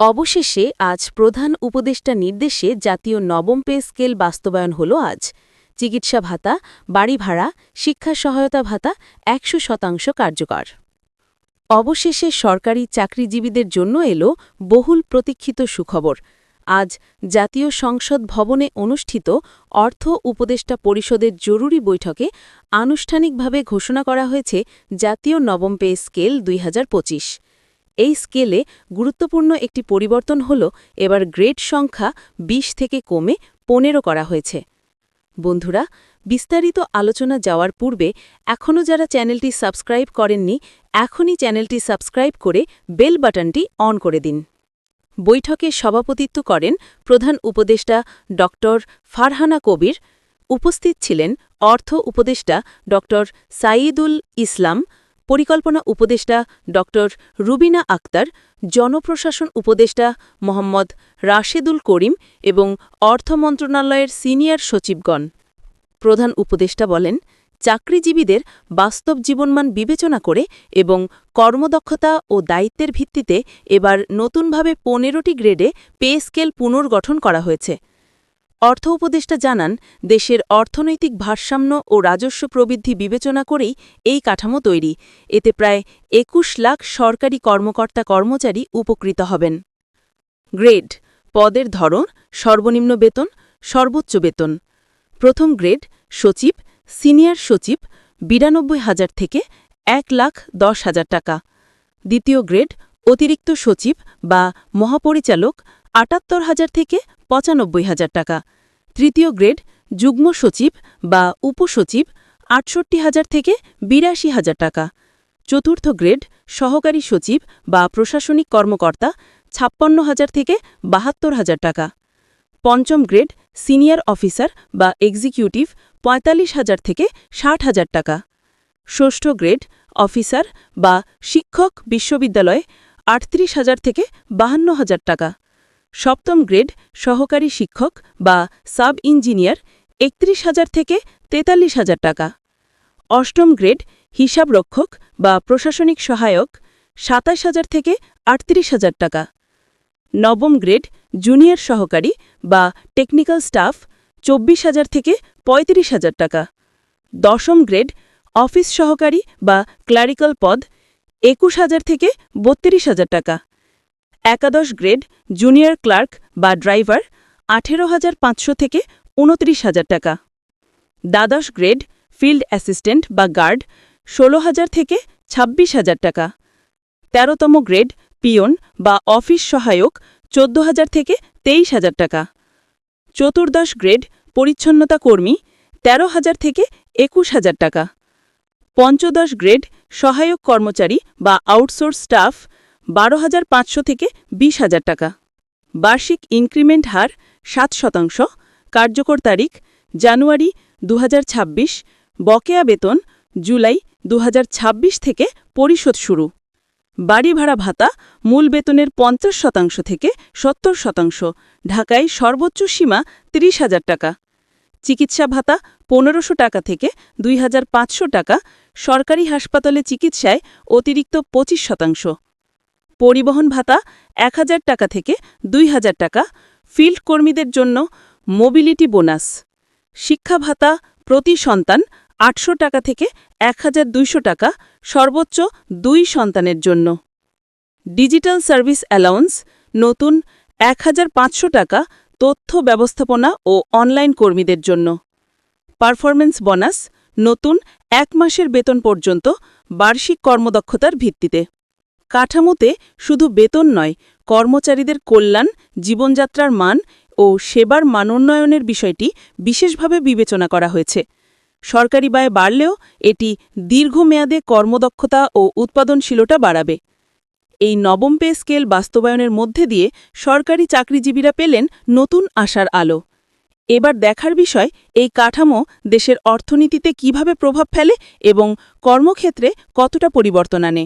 অবশেষে আজ প্রধান উপদেষ্টা নির্দেশে জাতীয় নবম পে স্কেল বাস্তবায়ন হল আজ। চিকিৎসা ভাতা, বাড়ি ভাড়া, শিক্ষা সহায়তা ভাতা একশো শতাংশ কার্যকর। অবশেষে সরকারি চাকরিজীবীদের জন্য এলো বহুল প্রতীক্ষিত সুখবর। আজ জাতীয় সংসদ ভবনে অনুষ্ঠিত অর্থ উপদেষ্টা পরিষদের জরুরি বৈঠকে আনুষ্ঠানিকভাবে ঘোষণা করা হয়েছে জাতীয় নবম পে স্কেল দুই হাজার পঁচিশ। এই স্কেলে গুরুত্বপূর্ণ একটি পরিবর্তন হল, এবার গ্রেড সংখ্যা ২০ থেকে কমে পনেরো করা হয়েছে। বন্ধুরা, বিস্তারিত আলোচনা যাওয়ার পূর্বে এখনও যারা চ্যানেলটি সাবস্ক্রাইব করেননি, এখনই চ্যানেলটি সাবস্ক্রাইব করে বেল বাটনটি অন করে দিন। বৈঠকে সভাপতিত্ব করেন প্রধান উপদেষ্টা ড ফারহানা কবির, উপস্থিত ছিলেন অর্থ উপদেষ্টা ড সাইদুল ইসলাম পরিকল্পনা উপদেষ্টা ড রুবিনা আক্তার, জনপ্রশাসন উপদেষ্টা মোহাম্মদ রাশেদুল করিম এবং অর্থ মন্ত্রণালয়ের সিনিয়র সচিবগণ। প্রধান উপদেষ্টা বলেন, চাকরিজীবীদের বাস্তব জীবনমান বিবেচনা করে এবং কর্মদক্ষতা ও দায়িত্বের ভিত্তিতে এবার নতুনভাবে পনেরোটি গ্রেডে পে স্কেল পুনর্গঠন করা হয়েছে। অর্থ উপদেষ্টা জানান, দেশের অর্থনৈতিক ভারসাম্য ও রাজস্ব প্রবৃদ্ধি বিবেচনা করেই এই কাঠামো তৈরি। এতে প্রায় একুশ লাখ সরকারি কর্মকর্তা কর্মচারী উপকৃত হবেন। গ্রেড, পদের ধরন, সর্বনিম্ন বেতন, সর্বোচ্চ বেতন। প্রথম গ্রেড, সচিব, সিনিয়র সচিব, বিরানব্বই হাজার থেকে এক লাখ দশ হাজার টাকা। দ্বিতীয় গ্রেড, অতিরিক্ত সচিব বা মহাপরিচালক, আটাত্তর হাজার থেকে পঁচানব্বই হাজার টাকা। তৃতীয় গ্রেড, যুগ্ম সচিব বা উপসচিব, আটষট্টি হাজার থেকে বিরাশি হাজার টাকা। চতুর্থ গ্রেড, সহকারী সচিব বা প্রশাসনিক কর্মকর্তা, ছাপ্পান্ন হাজার থেকে বাহাত্তর হাজার টাকা। পঞ্চম গ্রেড, সিনিয়র অফিসার বা এক্সিকিউটিভ, পঁয়তাল্লিশ হাজার থেকে ষাট হাজার টাকা। ষষ্ঠ গ্রেড, অফিসার বা শিক্ষক বিশ্ববিদ্যালয়ে আটত্রিশ হাজার থেকে বাহান্ন হাজার টাকা। সপ্তম গ্রেড সহকারী শিক্ষক বা সাব ইঞ্জিনিয়ার একত্রিশ হাজার থেকে তেতাল্লিশ হাজার টাকা। অষ্টম গ্রেড হিসাবরক্ষক বা প্রশাসনিক সহায়ক সাতাশ হাজার থেকে আটত্রিশ হাজার টাকা। নবম গ্রেড জুনিয়র সহকারী বা টেকনিক্যাল স্টাফ চব্বিশ হাজার থেকে পঁয়ত্রিশ হাজার টাকা। দশম গ্রেড অফিস সহকারী বা ক্লারিক্যাল পদ একুশ হাজার থেকে বত্রিশ হাজার টাকা। একাদশ গ্রেড, জুনিয়র ক্লার্ক বা ড্রাইভার, আঠেরো হাজার পাঁচশো থেকে উনত্রিশ হাজার টাকা। দ্বাদশ গ্রেড, ফিল্ড অ্যাসিস্ট্যান্ট বা গার্ড, ষোলো হাজার থেকে ছাব্বিশ হাজার টাকা। তেরোতম গ্রেড, পিয়ন বা অফিস সহায়ক, চোদ্দ হাজার থেকে তেইশ হাজার টাকা। চতুর্দশ গ্রেড, পরিচ্ছন্নতা কর্মী, তেরো হাজার থেকে একুশ হাজার টাকা। পঞ্চদশ গ্রেড, সহায়ক কর্মচারী বা আউটসোর্স স্টাফ বারো হাজার পাঁচশো থেকে বিশ হাজার টাকা। বার্ষিক ইনক্রিমেন্ট হার সাত শতাংশ। কার্যকর তারিখ জানুয়ারি দু হাজার ছাব্বিশ। বকেয়া বেতন জুলাই দু হাজার ছাব্বিশ থেকে পরিশোধ শুরু। বাড়ি ভাড়া ভাতা মূল বেতনের পঞ্চাশ শতাংশ থেকে সত্তর শতাংশ। ঢাকায় সর্বোচ্চ সীমা ত্রিশ হাজার টাকা। চিকিৎসা ভাতা পনেরোশো টাকা থেকে দুই হাজার পাঁচশো টাকা। সরকারি হাসপাতালে চিকিৎসায় অতিরিক্ত পঁচিশ শতাংশ। পরিবহন ভাতা এক হাজার টাকা থেকে দুই হাজার টাকা, ফিল্ড কর্মীদের জন্য মোবিলিটি বোনাস। শিক্ষা ভাতা প্রতি সন্তান আটশো টাকা থেকে এক হাজার দুইশো টাকা, সর্বোচ্চ দুই সন্তানের জন্য। ডিজিটাল সার্ভিস অ্যালাউন্স, নতুন এক হাজার পাঁচশো টাকা তথ্য ব্যবস্থাপনা ও অনলাইন কর্মীদের জন্য। পারফরমেন্স বোনাস, নতুন এক মাসের বেতন পর্যন্ত বার্ষিক কর্মদক্ষতার ভিত্তিতে। কাঠামোতে শুধু বেতন নয়, কর্মচারীদের কল্যাণ, জীবনযাত্রার মান ও সেবার মানোন্নয়নের বিষয়টি বিশেষভাবে বিবেচনা করা হয়েছে। সরকারি ব্যয় বাড়লেও এটি দীর্ঘমেয়াদে কর্মদক্ষতা ও উৎপাদনশীলতা বাড়াবে। এই নবম পে স্কেল বাস্তবায়নের মধ্যে দিয়ে সরকারি চাকরিজীবীরা পেলেন নতুন আশার আলো। এবার দেখার বিষয়, এই কাঠামো দেশের অর্থনীতিতে কীভাবে প্রভাব ফেলে এবং কর্মক্ষেত্রে কতটা পরিবর্তন আনে।